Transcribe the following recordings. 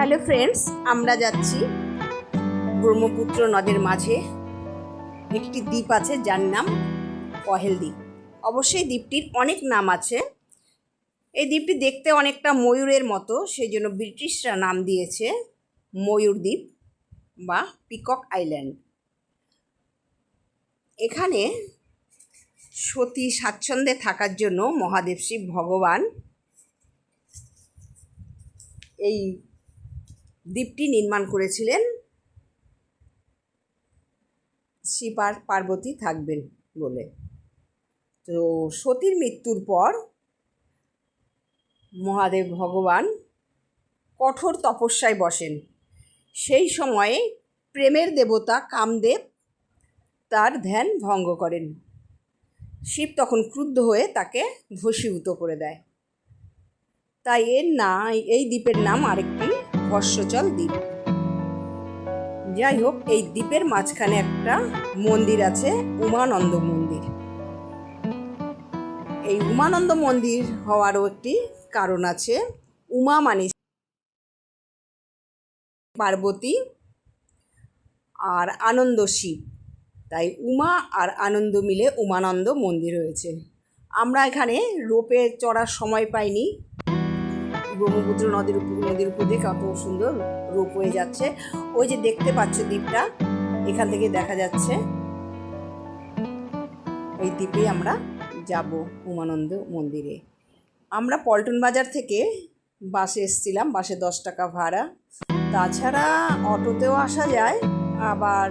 Hello friends, আমরা যাচ্ছি ব্রহ্মপুত্র নদের মাঝে। একটি দ্বীপ আছে যার নাম পহেল দ্বীপ। অবশ্যই দ্বীপটির অনেক নাম আছে। এই দ্বীপটি দেখতে অনেকটা ময়ূরের মতো সেই জন্য ব্রিটিশরা নাম দিয়েছে ময়ূর দ্বীপ বা পিকক আইল্যান্ড। এখানে সতী স্বাচ্ছন্দ্যে থাকার জন্য মহাদেব শিব ভগবান এই দ্বীপটি নির্মাণ করেছিলেন শিব আর পার্বতী থাকবেন বলে। তো সতীর মৃত্যুর পর মহাদেব ভগবান কঠোর তপস্যায় বসেন। সেই সময়ে প্রেমের দেবতা কামদেব তার ধ্যান ভঙ্গ করেন। শিব তখন ক্রুদ্ধ হয়ে তাকে ভসীভূত করে দেয়। তাই এর না এই দ্বীপের নাম আরেকটি ভস্যচল দ্বীপ। যাই হোক এই দ্বীপের মাঝখানে একটা মন্দির আছে, উমানন্দ মন্দির। এই উমানন্দ মন্দির হওয়ারও একটি কারণ আছে। উমা মানে পার্বতী আর আনন্দ শিব। তাই উমা আর আনন্দ মিলে উমানন্দ মন্দির হয়েছে আমরা এখানে রোপে চড়ার সময় পাইনি। ব্রহ্মপুত্র নদীর উপর নদীর উপর দিয়ে কত সুন্দর রূপ হয়ে যাচ্ছে। ওই যে দেখতে পাচ্ছ দ্বীপটা, এখান থেকে দেখা যাচ্ছে। ওই দ্বীপে আমরা যাব উমানন্দ মন্দিরে। আমরা পল্টন বাজার থেকে বাসে এসেছিলাম, বাসে দশ টাকা ভাড়া। তাছাড়া অটোতেও আসা যায়, আবার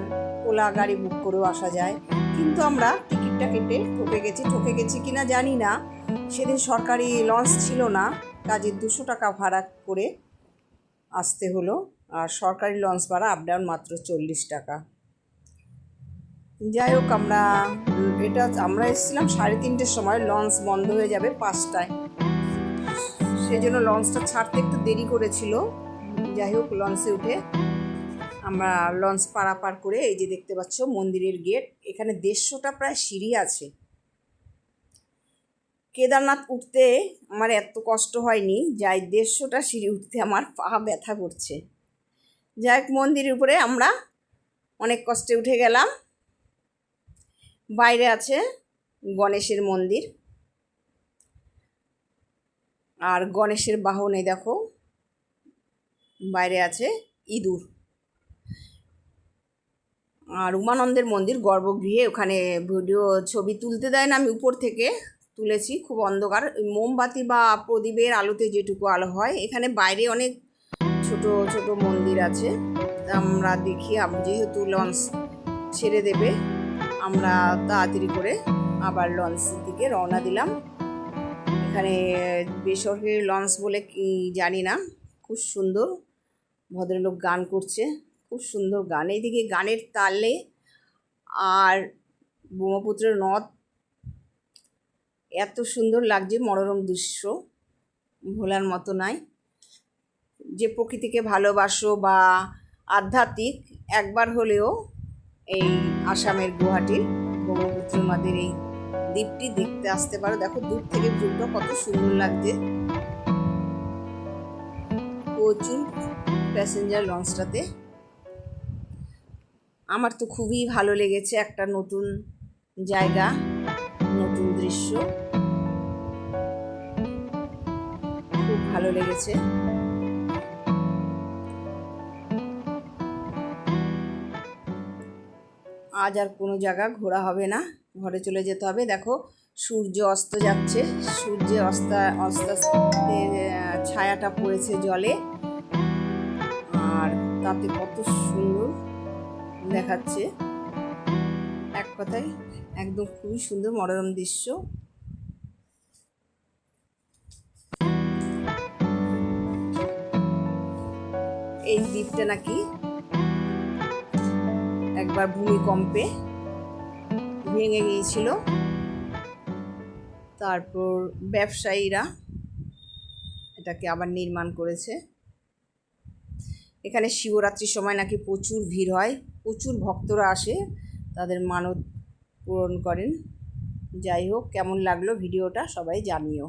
ওলা গাড়ি বুক করেও আসা যায়। কিন্তু আমরা টিকিটটা কেটে ঠকে গেছি। ঠকে গেছি কিনা জানি না। সেদিন সরকারি লঞ্চ ছিল না। কাজে দুশো টাকা ভাড়া করে আসতে হলো। আর সরকারি লঞ্চ ভাড়া আপ ডাউন মাত্র চল্লিশ টাকা। যাই হোক, আমরা, এটা আমরা এসেছিলাম সাড়ে তিনটের সময় লঞ্চ বন্ধ হয়ে যাবে পাঁচটায়। সেই জন্য লঞ্চটা ছাড়তে একটু দেরি করেছিল। যাই হোক লঞ্চে উঠে আমরা লঞ্চ পারাপার করে এই যে দেখতে পাচ্ছ মন্দিরের গেট এখানে দেড়শোটা প্রায় সিঁড়ি আছে। কেদারনাথ উঠতে আমার এত কষ্ট হয়নি, যাই দেড়শোটা সিঁড়ি উঠতে আমার পা ব্যথা করছে। যাই হোক, মন্দিরের উপরে আমরা অনেক কষ্টে উঠে গেলাম। বাইরে আছে গণেশের মন্দির। আর গণেশের বাহনে দেখো, বাইরে আছে ইঁদুর। আর উমানন্দের মন্দির গর্ভগৃহে, ওখানে ভিডিও ছবি তুলতে দেয় না আমি উপর থেকে। তুলেছি, খুব অন্ধকার। মোমবাতি বা প্রদীপের আলোতে যেটুকু আলো হয়। এখানে বাইরে অনেক ছোট ছোট মন্দির আছে। আমরা দেখি যেহেতু লঞ্চ ছেড়ে দেবে, আমরা তাড়াতাড়ি করে আবার লঞ্চের দিকে রওনা দিলাম। এখানে বেসরকারি লঞ্চ বলে কি জানি না, খুব সুন্দর। ভদ্রলোক গান করছে, খুব সুন্দর গান। এইদিকে গানের তালে আর ব্রহ্মপুত্রের নদ এত সুন্দর লাগছে, মনোরম দৃশ্য, ভোলার মতো নাই। যে প্রকৃতিকে ভালোবাসো বা আধ্যাত্মিক, একবার হলেও এই আসামের গুয়াহাটির ব্রহ্মপুত্র এই দ্বীপটি দেখতে আসতে পারো। দেখো দূর থেকে ভিউটা কত সুন্দর লাগছে। প্রচুর প্যাসেঞ্জার লঞ্চটাতে আমার তো খুবই ভালো লেগেছে একটা নতুন জায়গা। নতুন দৃশ্য। খুব ভালো লেগেছে। আজ আর কোনো জায়গা ঘোরা হবে না। ঘরে চলে যেতে হবে। দেখো, সূর্য অস্ত যাচ্ছে। সূর্যের অস্ত অস্ত ছায়াটা পড়েছে জলে। আর তাতে কত সুন্দর দেখাচ্ছে। এক কথায় একদম খুবই সুন্দর মনোরম দৃশ্য। এই দ্বীপটা নাকি একবার ভূমিকম্পে ভেঙে গিয়েছিল। তারপর ব্যবসায়ীরা এটাকে আবার নির্মাণ করেছে। এখানে শিবরাত্রির সময় নাকি প্রচুর ভিড় হয়, প্রচুর ভক্তরা আসে। তাদের মানত পূরণ করেন। যাই হোক কেমন লাগল ভিডিওটা সবাই জানিও।